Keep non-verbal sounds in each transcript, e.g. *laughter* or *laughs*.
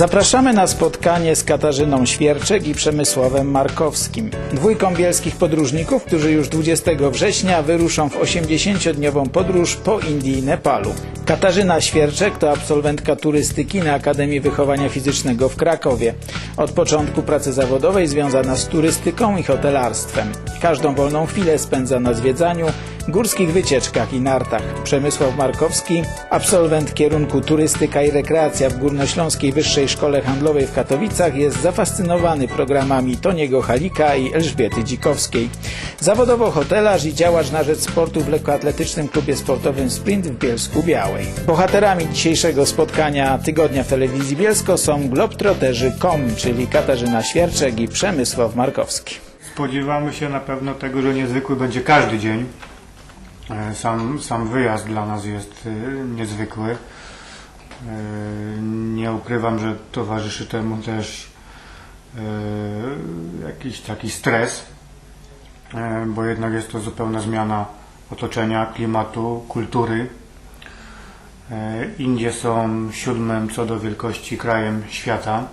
Zapraszamy na spotkanie z Katarzyną Świerczek i Przemysławem Markowskim, dwójką bielskich podróżników, którzy już 20 września wyruszą w 80-dniową podróż po Indii i Nepalu. Katarzyna Świerczek to absolwentka turystyki na Akademii Wychowania Fizycznego w Krakowie. Od początku pracy zawodowej związana z turystyką i hotelarstwem. Każdą wolną chwilę spędza na zwiedzaniu, górskich wycieczkach i nartach. Przemysław Markowski, absolwent kierunku turystyka i rekreacja w Górnośląskiej Wyższej Szkole Handlowej w Katowicach, jest zafascynowany programami Toniego Halika i Elżbiety Dzikowskiej. Zawodowo hotelarz i działacz na rzecz sportu w lekkoatletycznym klubie sportowym Sprint w Bielsku Białej. Bohaterami dzisiejszego spotkania Tygodnia w Telewizji Bielsko są globtroterzy.com, czyli Katarzyna Świerczek i Przemysław Markowski. Spodziewamy się na pewno tego, że niezwykły będzie każdy dzień. E, Sam, sam wyjazd dla nas jest e, niezwykły. E, Nie ukrywam, że towarzyszy temu też jakiś taki stres, bo jednak jest to zupełna zmiana otoczenia, klimatu, kultury. Indie są siódmym co do wielkości krajem świata.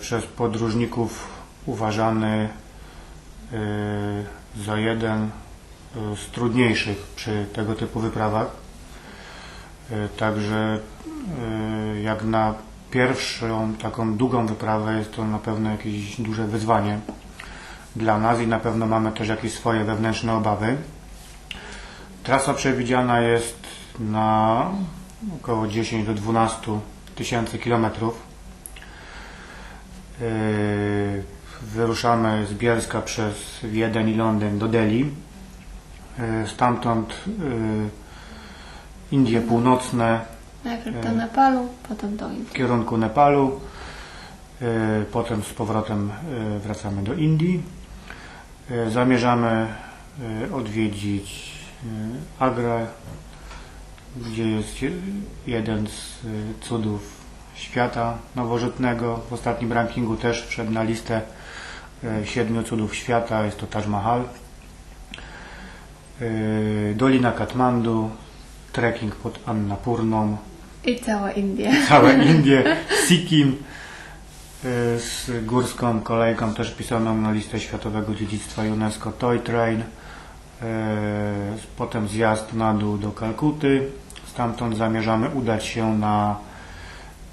Przez podróżników uważany za jeden z trudniejszych przy tego typu wyprawach. E, Także e, jak na pierwszą taką długą wyprawę jest to na pewno jakieś duże wyzwanie dla nas i na pewno mamy też jakieś swoje wewnętrzne obawy. Trasa przewidziana jest na około 10 do 12 tysięcy kilometrów. Yy, Wyruszamy z Bielska przez Wiedeń i Londyn do Delhi. Yy, Stamtąd yy, Indie Północne Najpierw do Nepalu, potem do w Indii. kierunku Nepalu. Potem z powrotem wracamy do Indii. Zamierzamy odwiedzić Agrę, gdzie jest je- jeden z cudów świata nowożytnego. W ostatnim rankingu też wszedł na listę e, siedmiu cudów świata. Jest to Taj Mahal. E, Dolina Katmandu, trekking pod Annapurną, I cała India. *laughs* całe Indie, *laughs* Sikkim e, z górską kolejką też pisaną na listę Światowego Dziedzictwa UNESCO Toy Train. E, Potem zjazd na dół do Kalkuty. Stamtąd zamierzamy udać się na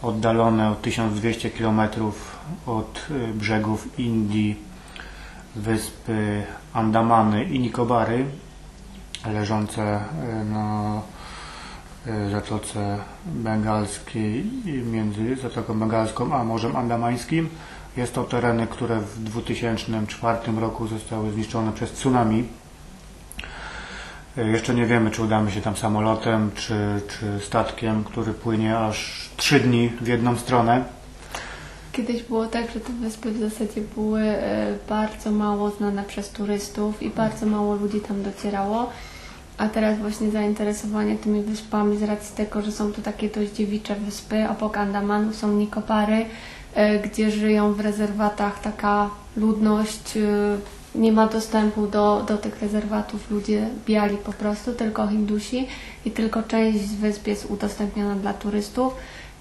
oddalone o 1200 km od brzegów Indii wyspy Andamany i Nikobary leżące y, na y, Zatoce Bengalskiej między Zatoką Bengalską a Morzem Andamańskim. Jest to tereny, które w 2004 roku zostały zniszczone przez tsunami. Y, Jeszcze nie wiemy, czy udamy się tam samolotem, czy, czy statkiem, który płynie aż 3 dni w jedną stronę. Kiedyś było tak, że te wyspy w zasadzie były e, bardzo mało znane przez turystów i bardzo mało ludzi tam docierało. A teraz właśnie zainteresowanie tymi wyspami z racji tego, że są to takie dość dziewicze wyspy. Obok Andamanu są Nikopary, e, gdzie żyją w rezerwatach taka ludność. e, Nie ma dostępu do, do tych rezerwatów ludzie biali po prostu, tylko Hindusi i tylko część z wysp jest udostępniona dla turystów.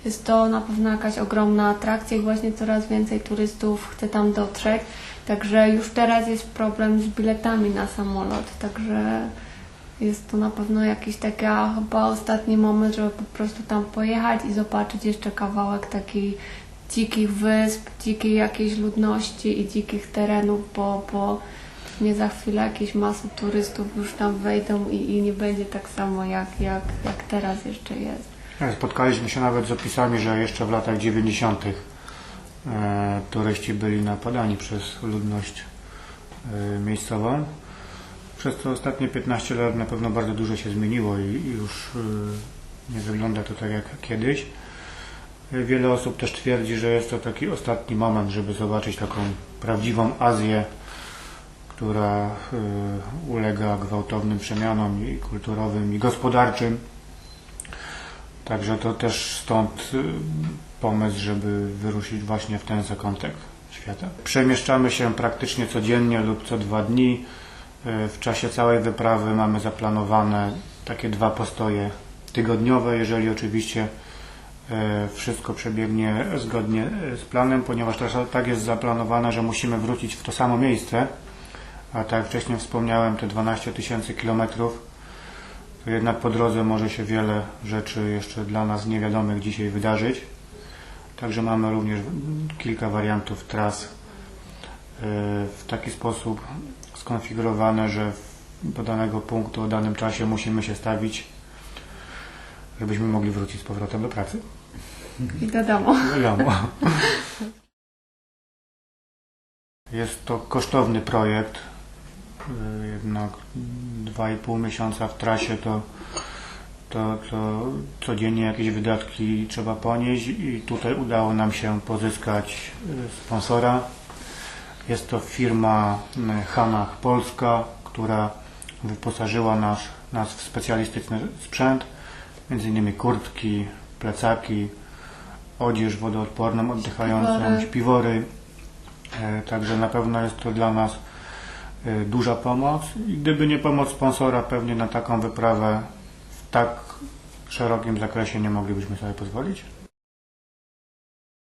Jest to na pewno jakaś ogromna atrakcja i właśnie coraz więcej turystów chce tam dotrzeć. Także już teraz jest problem z biletami na samolot, także jest to na pewno jakiś taki chyba ostatni moment, żeby po prostu tam pojechać i zobaczyć jeszcze kawałek takich dzikich wysp, dzikiej jakiejś ludności i dzikich terenów, bo, bo nie za chwilę jakieś masy turystów już tam wejdą i, i nie będzie tak samo jak, jak, jak teraz jeszcze jest. Spotkaliśmy się nawet z opisami, że jeszcze w latach 90. E, turyści byli napadani przez ludność e, miejscową. Przez te ostatnie 15 lat na pewno bardzo dużo się zmieniło i, już e, nie wygląda to tak jak kiedyś. Wiele osób też twierdzi, że jest to taki ostatni moment, żeby zobaczyć taką prawdziwą Azję, która e, ulega gwałtownym przemianom i kulturowym, i gospodarczym. Także to też stąd y, pomysł, żeby wyruszyć właśnie w ten zakątek świata. Przemieszczamy się praktycznie codziennie lub co dwa dni. Y, W czasie całej wyprawy mamy zaplanowane takie dwa postoje tygodniowe, jeżeli oczywiście e, wszystko przebiegnie zgodnie e, z planem, ponieważ trasa tak jest zaplanowana, że musimy wrócić w to samo miejsce, a tak jak wcześniej wspomniałem, te 12 tysięcy kilometrów, to jednak po drodze może się wiele rzeczy jeszcze dla nas niewiadomych dzisiaj wydarzyć. Także mamy również kilka wariantów tras e, w taki sposób skonfigurowane, że do danego punktu o danym czasie musimy się stawić, żebyśmy mogli wrócić z powrotem do pracy. I do domu. Wiadomo. *laughs* Jest to kosztowny projekt. Jednak 2,5 miesiąca w trasie to, to, to codziennie jakieś wydatki trzeba ponieść i tutaj udało nam się pozyskać yy, sponsora. Jest to firma Hanach Polska, która wyposażyła nas, nas w specjalistyczny sprzęt, między innymi kurtki, plecaki, odzież wodoodporną, oddychającą, Śpiwory. śpiwory. E, Także na pewno jest to dla nas e, duża pomoc i gdyby nie pomoc sponsora, pewnie na taką wyprawę w tak szerokim zakresie nie moglibyśmy sobie pozwolić.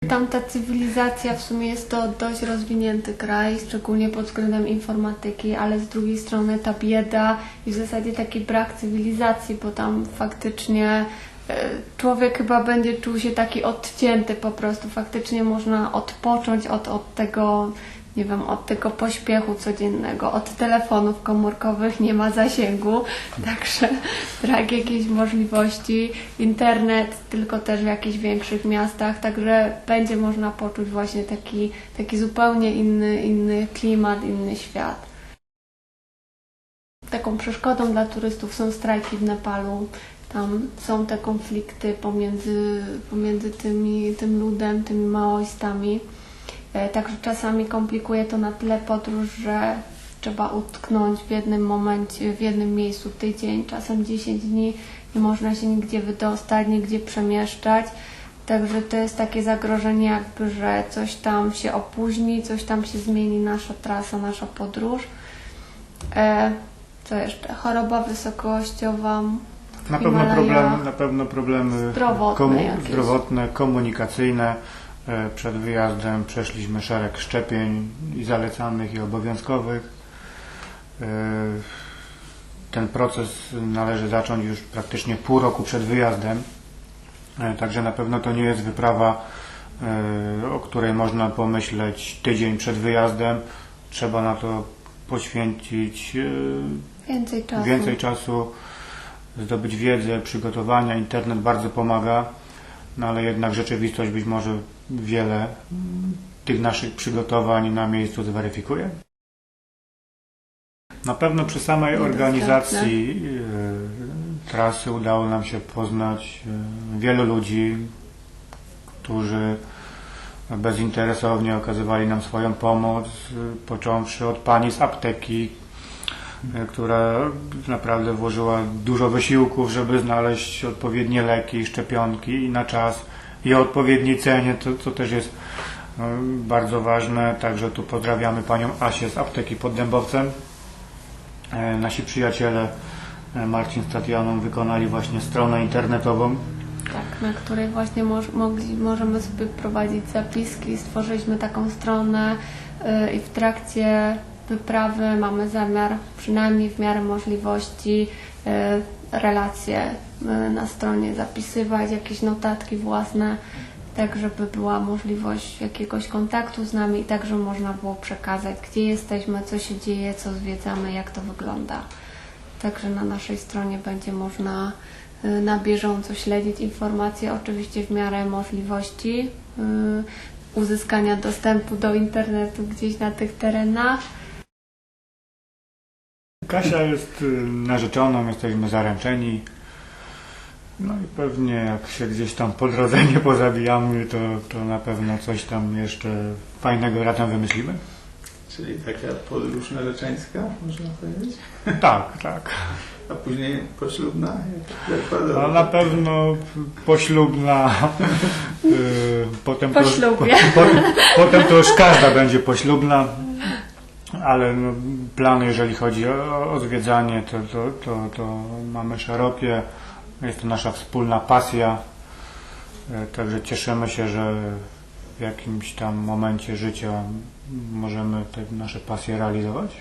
Tamta cywilizacja w sumie jest to dość rozwinięty kraj, szczególnie pod względem informatyki, ale z drugiej strony ta bieda i w zasadzie taki brak cywilizacji, bo tam faktycznie e, człowiek chyba będzie czuł się taki odcięty po prostu. Faktycznie można odpocząć od, od tego, nie wiem, od tego pośpiechu codziennego, od telefonów komórkowych nie ma zasięgu, *laughs* także brak jakiejś możliwości, internet tylko też w jakichś większych miastach, także będzie można poczuć właśnie taki, taki zupełnie inny, inny klimat, inny świat. Taką przeszkodą dla turystów są strajki w Nepalu. Tam są te konflikty pomiędzy, pomiędzy tymi, tym ludem, tymi maoistami. E, Także czasami komplikuje to na tyle podróż, że trzeba utknąć w jednym momencie, w jednym miejscu tydzień, czasem 10 dni. Nie można się nigdzie wydostać, nigdzie przemieszczać. Także to jest takie zagrożenie, jakby, że coś tam się opóźni, coś tam się zmieni, nasza trasa, nasza podróż. E, co jeszcze? Choroba wysokościowa. Na pewno, problemy, na pewno problemy Zdrowotne jakieś. zdrowotne, komunikacyjne. E, Przed wyjazdem przeszliśmy szereg szczepień i zalecanych i obowiązkowych. E, Ten proces należy zacząć już praktycznie pół roku przed wyjazdem. E, Także na pewno to nie jest wyprawa, o której można pomyśleć tydzień przed wyjazdem. Trzeba na to poświęcić Więcej czasu. więcej czasu, zdobyć wiedzę, przygotowania. Internet bardzo pomaga, no ale jednak rzeczywistość być może wiele mm, tych naszych przygotowań na miejscu zweryfikuje. Na pewno przy samej organizacji e, trasy udało nam się poznać e, wielu ludzi, którzy bezinteresownie okazywali nam swoją pomoc, e, począwszy od pani z apteki, która naprawdę włożyła dużo wysiłków, żeby znaleźć odpowiednie leki, szczepionki i na czas i o odpowiedniej cenie, to, co też jest e, bardzo ważne. Także tu pozdrawiamy panią Asię z apteki pod Dębowcem. E, Nasi przyjaciele e, Marcin z Tatianą wykonali właśnie stronę internetową. Tak, na której właśnie moż, mogli, możemy sobie prowadzić zapiski. Stworzyliśmy taką stronę i w trakcie wyprawy mamy zamiar, przynajmniej w miarę możliwości, relacje y, na stronie zapisywać, jakieś notatki własne, tak żeby była możliwość jakiegoś kontaktu z nami i tak, żeby można było przekazać, gdzie jesteśmy, co się dzieje, co zwiedzamy, jak to wygląda. Także na naszej stronie będzie można y, na bieżąco śledzić informacje, oczywiście w miarę możliwości y, uzyskania dostępu do internetu gdzieś na tych terenach. Kasia jest y, narzeczoną, jesteśmy zaręczeni. No i pewnie jak się gdzieś tam po drodze nie pozabijamy, to, to na pewno coś tam jeszcze fajnego razem wymyślimy. Czyli taka podróż narzeczeńska, można powiedzieć. Tak, tak. A później poślubna, jak. No, na pewno poślubna. y, potem Po to, ślubie. Po, potem to już każda będzie poślubna. Ale no, plany, jeżeli chodzi o, o zwiedzanie, to, to, to, to mamy szerokie. Jest to nasza wspólna pasja. E, Także cieszymy się, że w jakimś tam momencie życia możemy te nasze pasje realizować.